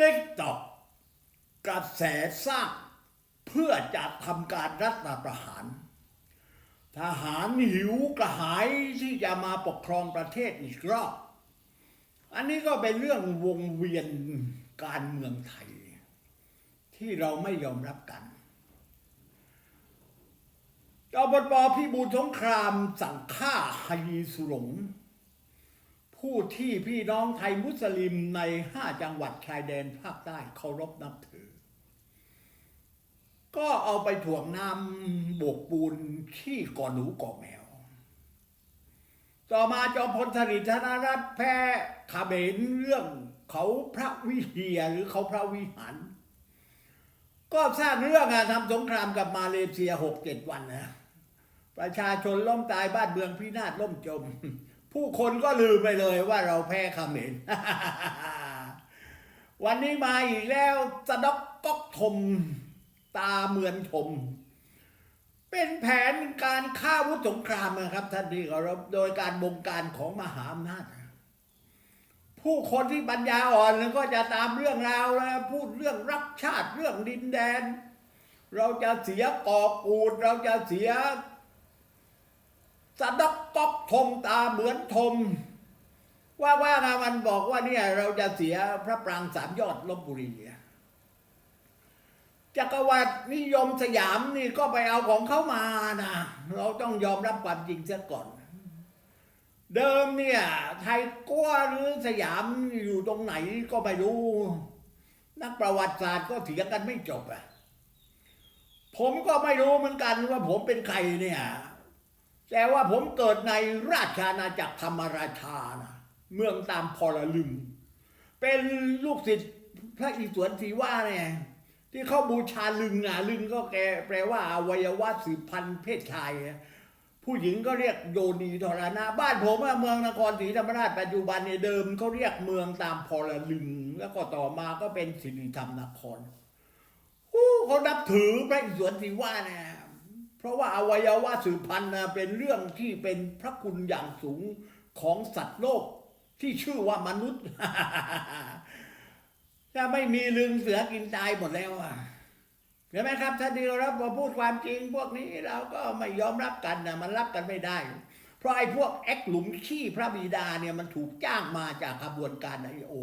ติ๊กตอกกระแสสร้างเพื่อจะทำการรัฐประหาร ทหารหิวกระหายที่จะมาปกครองประเทศอีกรอบ อันนี้ก็เป็นเรื่องวงเวียนการเมืองไทย ที่เราไม่ยอมรับกันจอบปพี่บูลสงครามสั่งฆ่าฮยีสุหลง ผู้ที่พี่น้องไทยมุสลิมในห้าจังหวัดชายแดนภาคใต้เคารพนับถือ ก็เอาไปถ่วงน้ำโบกปูนที่ก่อหนูก่อแมว ต่อมาจอมพลสฤษดิ์ธนรัตน์แพ้ขเบนเรื่องเขาพระวิเหียรหรือเขาพระวิหาร ก็สร้างเรื่องอะทำสงครามกับมาเลเซียหกเจ็ดวันนะประชาชนล้มตายบ้านเมืองพินาศล่มจม ผู้คนก็ลืมไปเลยว่าเราแพ้คำเขมรวันนี้มาอีกแล้วสะดอกก๊อกทม ตาเหมือนชมเป็นแผนการฆ่าวุธสงครามนะครับท่านที่เคารพโดยการบงการของมหาอำนาจผู้คนที่ปัญญาอ่อนก็จะตามเรื่องราวแล้วพูดเรื่องรักชาติเรื่องดินแดน เราจะเสียกอบกูด เราจะเสีย สะดอกก๊อกทมตาเหมือนทม ว่าว่ามามันบอกว่าเนี่ยเราจะเสียพระปรางสามยอดลบบุรีจักรวรรดินิยมสยามนี่ก็ไปเอาของเขามานะเราต้องยอมรับความจริงเสียก่อน เดิมเนี่ยไทยกัวหรือสยามอยู่ตรงไหนก็ไม่รู้ นักประวัติศาสตร์ก็เถียงกันไม่จบอะผมก็ไม่รู้เหมือนกันว่าผมเป็นใครเนี่ย แต่ว่าผมเกิดในราชอาณาจักรธรรมราชานะเมืองตามพรลึมเป็นลูกศิษย์พระอิศวรศรีว่าเนี่ยที่เขาบูชาลึงอะลึงก็แกแปลว่าอวัยวะสืบพันธุ์เพศชาย ผู้หญิงก็เรียกโยนีทรณะบ้านผมเมืองนครศรีธรรมราชปัจจุบันเนี่ยเดิมเขาเรียกเมืองตามพรลึง แล้วก็ต่อมาก็เป็นสิริธรรมนครอู้เขานับถือพระอิศวรศรีว่าเนี่ย เพราะว่าอวัยวะสืบพันธุ์เป็นเรื่องที่เป็นพระคุณอย่างสูงของสัตว์โลกที่ชื่อว่ามนุษย์ถ้าไม่มีลึงเสือกินตายหมดแล้วอะเห็นไหมครับถ้าดีรับมาพูดความจริงพวกนี้เราก็ไม่ยอมรับกันนะมันรับกันไม่ได้ เพราะไอ้พวกแอคหลุมขี้พระบิดาเนี่ยมันถูกจ้างมาจากขบวนการไอโอ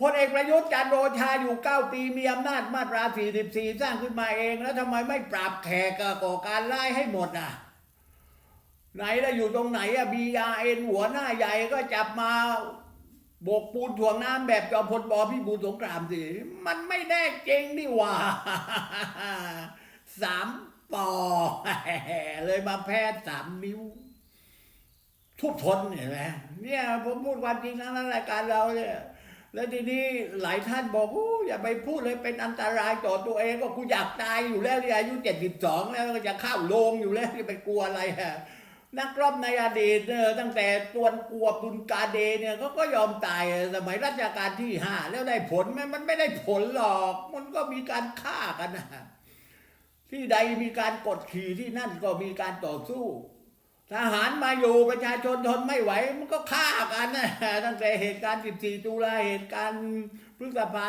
พลเอกประยุทธ์จันทร์โอชาอยู่เก้าปีมีอำนาจมาตรา 44 สร้างขึ้นมาเองแล้วทำไมไม่ปราบแขกก่อการร้ายให้หมดอะ ไหนแล้วอยู่ตรงไหนอะบียาเอ็นหัวหน้าใหญ่ก็จับมาบกปูนถ่วงน้ำแบบจอมพลปอพี่บูลสงครามสิ มันไม่แน่จริงนี่หว่าสามปอเลยมาแพ้สามนิ้ว ทุบทนเห็นไหมเนี่ยผมพูดความจริงทั้งนั้นรายการเราเนี่ย แล้วทีนี้หลายท่านบอกอู้อย่าไปพูดเลยเป็นอันตรายต่อตัวเองก็กูอยากตายอยู่แล้วที่อายุเจ็ดสิบสองแล้วก็จะเข้าโรงอยู่แล้วจะไปกลัวอะไรฮะนักรบในอดีตเนี่ยตั้งแต่ตวนกลัวตุนกาเดเนี่ยเขาก็ยอมตายสมัยรัชกาลที่ห้าแล้วได้ผลไหมมันไม่ได้ผลหรอก มันก็มีการฆ่ากันนะที่ใดมีการกดขี่ที่นั่นก็มีการต่อสู้ ทหารมาอยู่ประชาชนทนไม่ไหว มันก็ฆ่ากันนะตั้งแต่เหตุการณ์ 14 ตุลาเหตุการณ์พฤษภา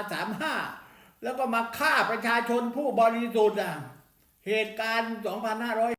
35 แล้วก็มาฆ่าประชาชนผู้บริสุทธิ์อะเหตุการณ์ 2500